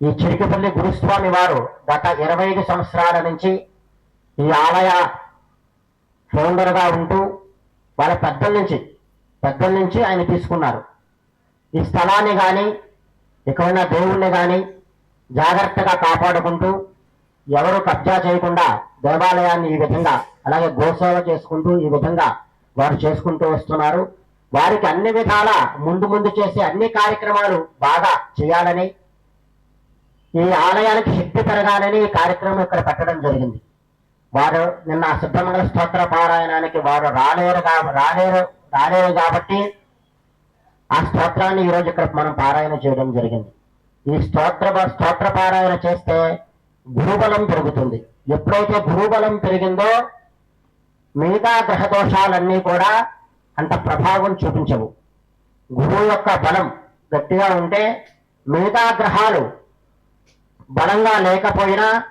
ఈ చిరికపల్లి గురుస్వామి వారు గత ఇరవై ఐదు సంవత్సరాల నుంచి ఈ ఆలయ ఫౌండర్గా ఉంటూ వాళ్ళ పెద్దల నుంచి పెద్దల నుంచి ఆయన తీసుకున్నారు. ఈ స్థలాన్ని కానీ ఇక్కడ ఉన్న దేవుణ్ణి కానీ జాగ్రత్తగా కాపాడుకుంటూ ఎవరు కబ్జా చేయకుండా దేవాలయాన్ని ఈ విధంగా అలాగే గోసేవ చేసుకుంటూ ఈ విధంగా వారు చేసుకుంటూ వస్తున్నారు. వారికి అన్ని విధాల ముందు ముందు చేసే అన్ని కార్యక్రమాలు బాగా చేయాలని ఈ ఆలయానికి శక్తి పెరగాలని ఈ కార్యక్రమం ఇక్కడ పెట్టడం జరిగింది. వారు నిన్న సుబ్రహ్మణ్య స్తోత్ర పారాయణానికి వారు రాలేరు కా- రాలేరు రాలేరు కాబట్టి ఆ స్తోత్రాన్ని ఈ రోజు ఇక్కడ మనం పారాయణ చేయడం జరిగింది. ఈ స్తోత్ర స్తోత్ర పారాయణ చేస్తే గురుబలం పెరుగుతుంది. ఎప్పుడైతే గురుబలం పెరిగిందో మిగతా గ్రహ దోషాలన్నీ కూడా అంత ప్రభావం చూపించవు. గురువు యొక్క బలం గట్టిగా ఉంటే మిగతా గ్రహాలు బలంగా లేకపోయినా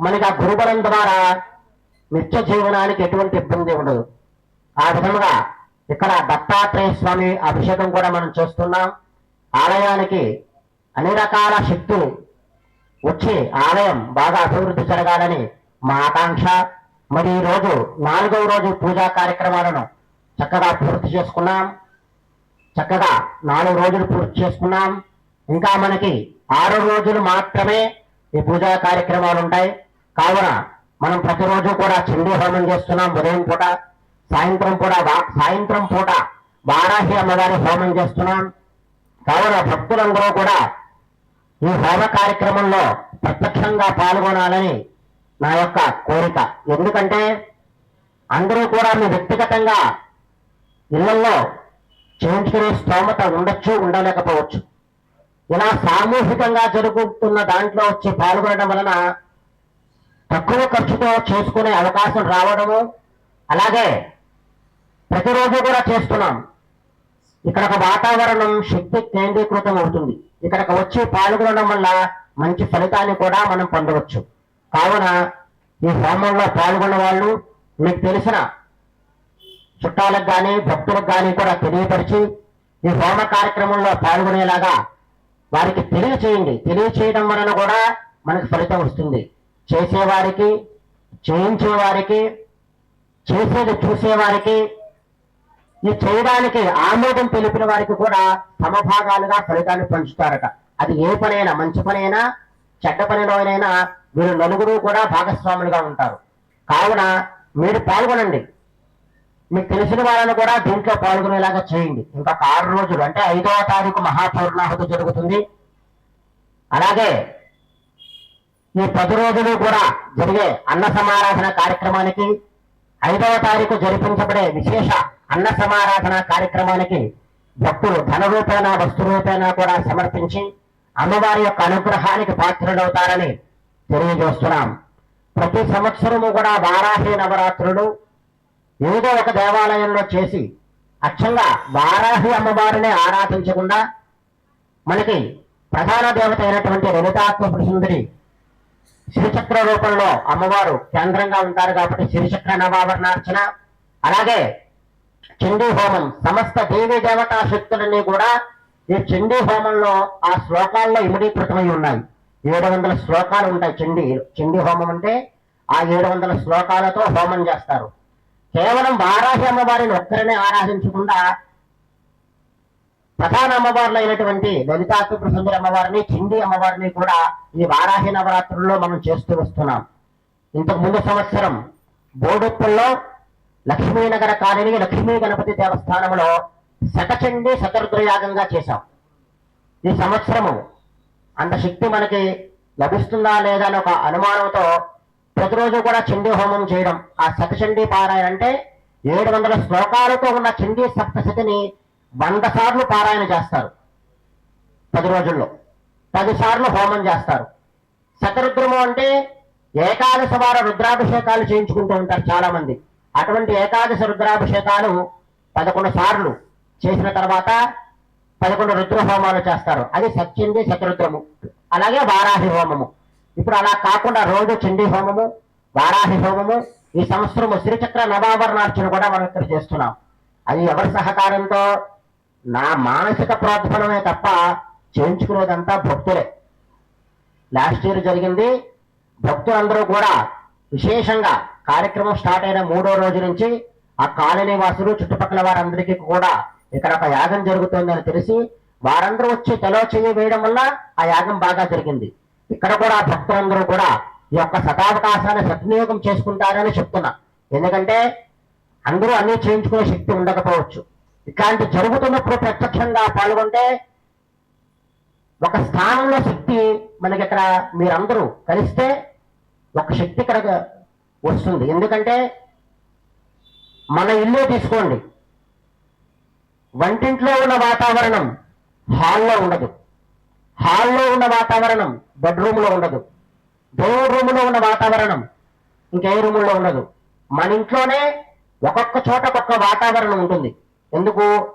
మనకి ఆ గురుబలం ద్వారా నిత్య జీవనానికి ఎటువంటి ఇబ్బంది ఉండదు. ఆ విధముగా ఇక్కడ దత్తాత్రేయ స్వామి అభిషేకం కూడా మనం చూస్తున్నాం. ఆలయానికి అన్ని రకాల శక్తులు వచ్చి ఆలయం బాగా అభివృద్ధి జరగాలని మా ఆకాంక్ష. మరి ఈ రోజు నాలుగవ రోజు పూజా కార్యక్రమాలను చక్కగా పూర్తి చేసుకున్నాం. చక్కగా నాలుగు రోజులు పూర్తి చేసుకున్నాం. ఇంకా మనకి ఆరు రోజులు మాత్రమే ఈ పూజా కార్యక్రమాలు ఉంటాయి. కావున మనం ప్రతిరోజు కూడా చండీ హోమం చేస్తున్నాం ఉదయం పూట సాయంత్రం పూట సాయంత్రం పూట వారాహి అమ్మగారి హోమం చేస్తున్నాం. కావున భక్తులందరూ కూడా ఈ హోమ కార్యక్రమంలో ప్రత్యక్షంగా పాల్గొనాలని నా యొక్క కోరిక. ఎందుకంటే అందరూ కూడా మీ వ్యక్తిగతంగా ఇళ్ళలో చేయించుకునే స్తోమత ఉండొచ్చు ఉండలేకపోవచ్చు. ఇలా సామూహికంగా జరుగుతున్న దాంట్లో వచ్చి పాల్గొనడం వలన తక్కువ ఖర్చుతో చేసుకునే అవకాశం రావడము అలాగే ప్రతిరోజు కూడా చేస్తున్నాం. ఇక్కడ ఒక వాతావరణం శక్తి కేంద్రీకృతం అవుతుంది. ఇక్కడికి వచ్చి పాల్గొనడం వల్ల మంచి ఫలితాన్ని కూడా మనం పొందవచ్చు. కావున ఈ హోమంలో పాల్గొన్న వాళ్ళు మీకు తెలిసిన చుట్టాలకు కానీ భక్తులకు కానీ కూడా తెలియపరిచి ఈ హోమ కార్యక్రమంలో పాల్గొనేలాగా వారికి తెలియచేయండి. తెలియచేయడం వలన కూడా మనకు ఫలితం వస్తుంది. చేసేవారికి చేయించేవారికి చేసేది చూసేవారికి ఈ చేయడానికి ఆమోదం తెలిపిన వారికి కూడా సమభాగాలుగా ఫలితాన్ని పంచుతారట. అది ఏ పనైనా మంచి పనైనా చెడ్డ పనిలోనైనా వీరు నలుగురు కూడా భాగస్వాములుగా ఉంటారు. కావున మీరు పాల్గొనండి. మీకు తెలిసిన వాళ్ళని కూడా దీంట్లో పాల్గొనేలాగా చేయండి. ఇంకొక ఆరు రోజులు అంటే ఐదవ తారీఖు మహాపౌర్ణాహుతి జరుగుతుంది. అలాగే ఈ పది రోజులు కూడా జరిగే అన్న సమారాధన కార్యక్రమానికి ఐదవ తారీఖు జరిపించబడే విశేష అన్న సమారాధన కార్యక్రమానికి భక్తులు ధన రూపేణ వస్తు రూపేణ కూడా సమర్పించి అమ్మవారి యొక్క అనుగ్రహానికి పాత్రులవుతారని తెలియజేస్తున్నాం. ప్రతి సంవత్సరము కూడా వారాహి నవరాత్రులు ఏదో ఒక దేవాలయంలో చేసి అచ్చంగా వారాహి అమ్మవారిని ఆరాధించకుండా మనకి ప్రధాన దేవత అయినటువంటి లలితాత్మ శ్రీచక్ర రూపంలో అమ్మవారు కేంద్రంగా ఉంటారు కాబట్టి శ్రీచక్ర నవావరణార్చన అలాగే చండీ హోమం సమస్త దేవీ దేవతా శక్తులన్నీ కూడా ఈ చండీ హోమంలో ఆ శ్లోకాల్లో ఇమిడీకృతమై ఉన్నాయి. ఏడు వందల శ్లోకాలు ఉంటాయి. చండీ చండీ హోమం అంటే ఆ ఏడు వందల శ్లోకాలతో హోమం చేస్తారు. కేవలం వారాహి అమ్మవారిని ఒక్కరినే ఆరాధించకుండా ప్రధాన అమ్మవారులు అయినటువంటి లలితాత్మ ప్రసుందరి అమ్మవారిని చిండి అమ్మవారిని కూడా ఈ వారాహి నవరాత్రుల్లో మనం చేస్తూ వస్తున్నాం. ఇంతకు ముందు సంవత్సరం బోడుప్పల్లో లక్ష్మీనగర కాలనీ లక్ష్మీ గణపతి దేవస్థానంలో శతచండి శతరుద్రయాగంగా చేశాం. ఈ సంవత్సరము అంత శక్తి మనకి లభిస్తుందా లేదా అని ఒక అనుమానంతో ప్రతిరోజు కూడా చండీ హోమం చేయడం. ఆ శతచండీ పారాయణ అంటే ఏడు వందల శ్లోకాలతో ఉన్న చండీ సప్తశతిని వంద సార్లు పారాయణ చేస్తారు. పది రోజుల్లో. పది సార్లు హోమం చేస్తారు. శతరుద్రము అంటే ఏకాదశ వార రుద్రాభిషేకాలు చేయించుకుంటూ ఉంటారు చాలా మంది అటువంటి ఏకాదశ రుద్రాభిషేకాలు పదకొండు సార్లు చేసిన తర్వాత పదకొండు రుద్ర హోమాలు చేస్తారు. అది సత్యంది శతరుద్రము. అలాగే వారాహి హోమము. ఇప్పుడు అలా కాకుండా రోజు చండీ హోమము వారాహి హోమము ఈ సంవత్సరము శ్రీచక్ర నవాభరణార్చన కూడా మనం ఇక్కడ చేస్తున్నాం. అది ఎవరి సహకారంతో? నా మానసిక ప్రోత్సాహమే తప్ప చేయించుకునేదంతా భక్తులే. లాస్ట్ ఇయర్ జరిగింది. భక్తులందరూ కూడా విశేషంగా కార్యక్రమం స్టార్ట్ అయిన మూడో రోజు నుంచి ఆ కాలనీ వాసులు చుట్టుపక్కల వారందరికీ కూడా ఇక్కడ ఒక యాగం జరుగుతుందని తెలిసి వారందరూ వచ్చి తెలవ చెయ్యి వేయడం వల్ల ఆ యాగం బాగా జరిగింది. ఇక్కడ కూడా భక్తులందరూ కూడా ఈ యొక్క శతావకాశాన్ని సద్వినియోగం చేసుకుంటారని చెప్తున్నా. ఎందుకంటే అందరూ అన్ని చేయించుకునే శక్తి ఉండకపోవచ్చు. ఇట్లాంటి జరుగుతున్నప్పుడు ప్రత్యక్షంగా పాల్గొంటే ఒక స్థానంలో శక్తి మనకి ఇక్కడ మీరందరూ కలిస్తే ఒక శక్తి ఇక్కడ వస్తుంది. ఎందుకంటే మన ఇల్లే తీసుకోండి. వంటింట్లో ఉన్న వాతావరణం హాల్లో ఉండదు. హాల్లో ఉన్న వాతావరణం బెడ్రూమ్లో ఉండదు. దేవుడి రూమ్లో ఉన్న వాతావరణం ఇంకే రూముల్లో ఉండదు. మన ఇంట్లోనే ఒక్కొక్క చోట ఒక్కొక్క వాతావరణం ఉంటుంది. ఎందుకు?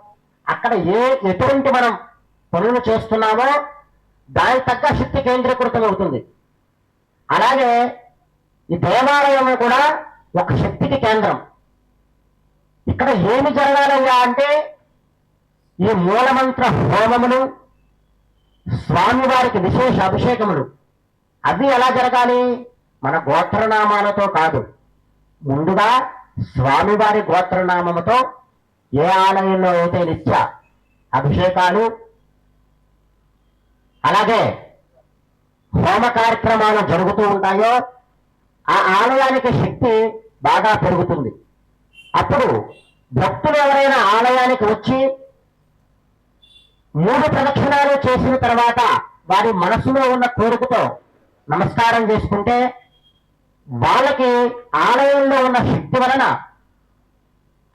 అక్కడ ఏ ఎటువంటి మనం పనులు చేస్తున్నామో దాని తగ్గ శక్తి కేంద్రీకృతం అవుతుంది. అలాగే ఈ దేవాలయం కూడా ఒక శక్తికి కేంద్రం. ఇక్కడ ఏమి జరగాలయ్యా అంటే ఈ మూలమంత్ర హోమములు స్వామివారికి విశేష అభిషేకములు. అవి ఎలా జరగాలి? మన గోత్రనామాలతో కాదు. ముందుగా స్వామివారి గోత్రనామముతో ఏ ఆలయంలో అయితే నిత్య అభిషేకాలు అలాగే హోమ కార్యక్రమాలు జరుగుతూ ఉంటాయో ఆ ఆలయానికి శక్తి బాగా పెరుగుతుంది. అప్పుడు భక్తులు ఎవరైనా ఆలయానికి వచ్చి మూడు ప్రదక్షిణాలు చేసిన తర్వాత వారి మనసులో ఉన్న కోరికతో నమస్కారం చేసుకుంటే వాళ్ళకి ఆలయంలో ఉన్న శక్తి వలన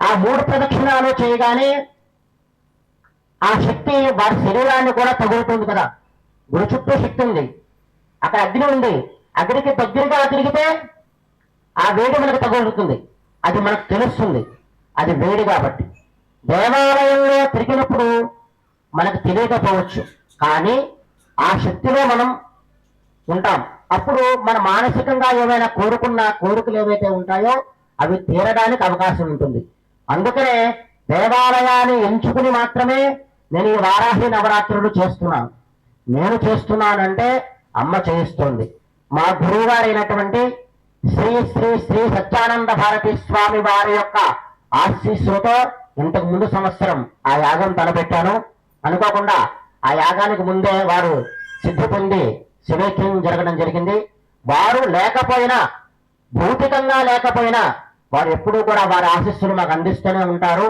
ఆ మూడు ప్రదక్షిణాలు చేయగానే ఆ శక్తి వారి శరీరాన్ని కూడా తగులుతుంది కదా. గుడి చుట్టూ శక్తి ఉంది. అక్కడ అగ్ని ఉంది. అగ్నికి దగ్గరగా తిరిగితే ఆ వేడి మనకు తగులుతుంది. అది మనకు తెలుస్తుంది. అది వేడి కాబట్టి. దేవాలయంలో తిరిగినప్పుడు మనకు తెలియకపోవచ్చు. కానీ ఆ శక్తిలో మనం ఉంటాం. అప్పుడు మన మానసికంగా ఏమైనా కోరుకున్న కోరికలు ఏవైతే ఉంటాయో అవి తీరడానికి అవకాశం ఉంటుంది. అందుకనే దేవాలయాన్ని ఎంచుకుని మాత్రమే నేను ఈ వారాహి నవరాత్రులు చేస్తున్నాను. నేను చేస్తున్నానంటే అమ్మ చేయిస్తోంది. మా గురువు గారైనటువంటి శ్రీ శ్రీ శ్రీ సత్యానంద భారతి స్వామి వారి యొక్క ఆశీస్సులతో ఇంతకు ముందు సంవత్సరం ఆ యాగం తలపెట్టాను. అనుకోకుండా ఆ యాగానికి ముందే వారు సిద్ధి పొంది శివైక్యం జరగడం జరిగింది. వారు లేకపోయినా భౌతికంగా లేకపోయినా వారు ఎప్పుడూ కూడా వారి ఆశీస్సులు మాకు అందిస్తూనే ఉంటారు.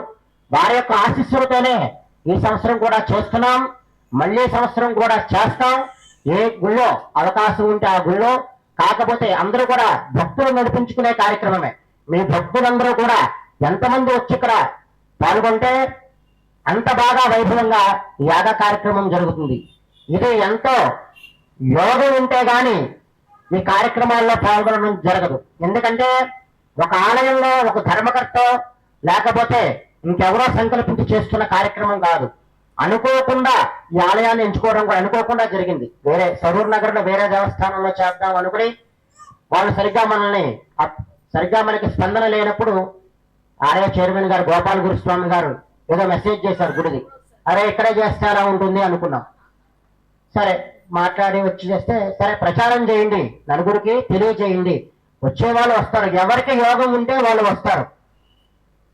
వారి యొక్క ఆశీస్సులతోనే ఈ సంవత్సరం కూడా చేస్తున్నాం. మళ్ళీ సంవత్సరం కూడా చేస్తాం. ఏ గుళ్ళో అవకాశం ఉంటే ఆ గుళ్ళో. కాకపోతే అందరూ కూడా భక్తులు నడిపించుకునే కార్యక్రమమే. మీ భక్తులందరూ కూడా ఎంతమంది వచ్చి ఇక్కడ పాల్గొంటే అంత బాగా వైభవంగా యాగ కార్యక్రమం జరుగుతుంది. ఇది ఎంతో యోగం ఉంటే గాని ఈ కార్యక్రమాల్లో పాల్గొనడం జరగదు. ఎందుకంటే ఒక ఆలయంలో ఒక ధర్మకర్త లేకపోతే ఇంకెవరో సంకల్పించి చేస్తున్న కార్యక్రమం కాదు. అనుకోకుండా ఈ ఆలయాన్ని ఎంచుకోవడం కూడా అనుకోకుండా జరిగింది. వేరే సరూర్ నగర్లో వేరే దేవస్థానంలో చేద్దాం అనుకుని వాళ్ళు సరిగ్గా మనల్ని సరిగ్గా మనకి స్పందన లేనప్పుడు ఆలయ చైర్మన్ గారు గోపాల గురుస్వామి గారు ఏదో మెసేజ్ చేశారు గుడిది. అరే ఇక్కడే చేస్తారా ఉంటుంది అనుకున్నాం. సరే మాట్లాడి వచ్చి చేస్తే సరే ప్రచారం చేయండి. నలుగురికి తెలియజేయండి వచ్చే వాళ్ళు వస్తారు. ఎవరికి యోగం ఉంటే వాళ్ళు వస్తారు.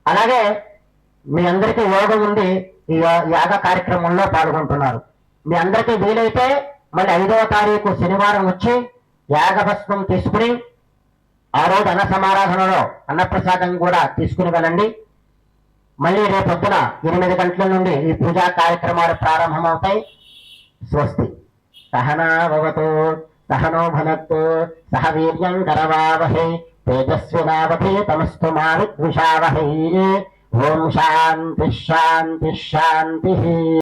అలాగే మీ అందరికీ యోగం ఉంది ఈ యాగ కార్యక్రమంలో పాల్గొంటున్నారు. మీ అందరికీ వీలైతే మళ్ళీ ఐదవ తారీఖు శనివారం వచ్చి యాగభస్మం తీసుకుని ఆ రోజు అన్న సమారాధనలో అన్నప్రసాదం కూడా తీసుకుని వెళ్ళండి. మళ్ళీ రేపొద్దున ఎనిమిది గంటల నుండి ఈ పూజా కార్యక్రమాలు ప్రారంభమవుతాయి. స్వస్తి. సహనాభవతు సహనో భనత్తు సహ వీర్యం కరవావహై తేజస్వినావధి తమస్తు మా ఓం శాంతి శాంతి శాంతి.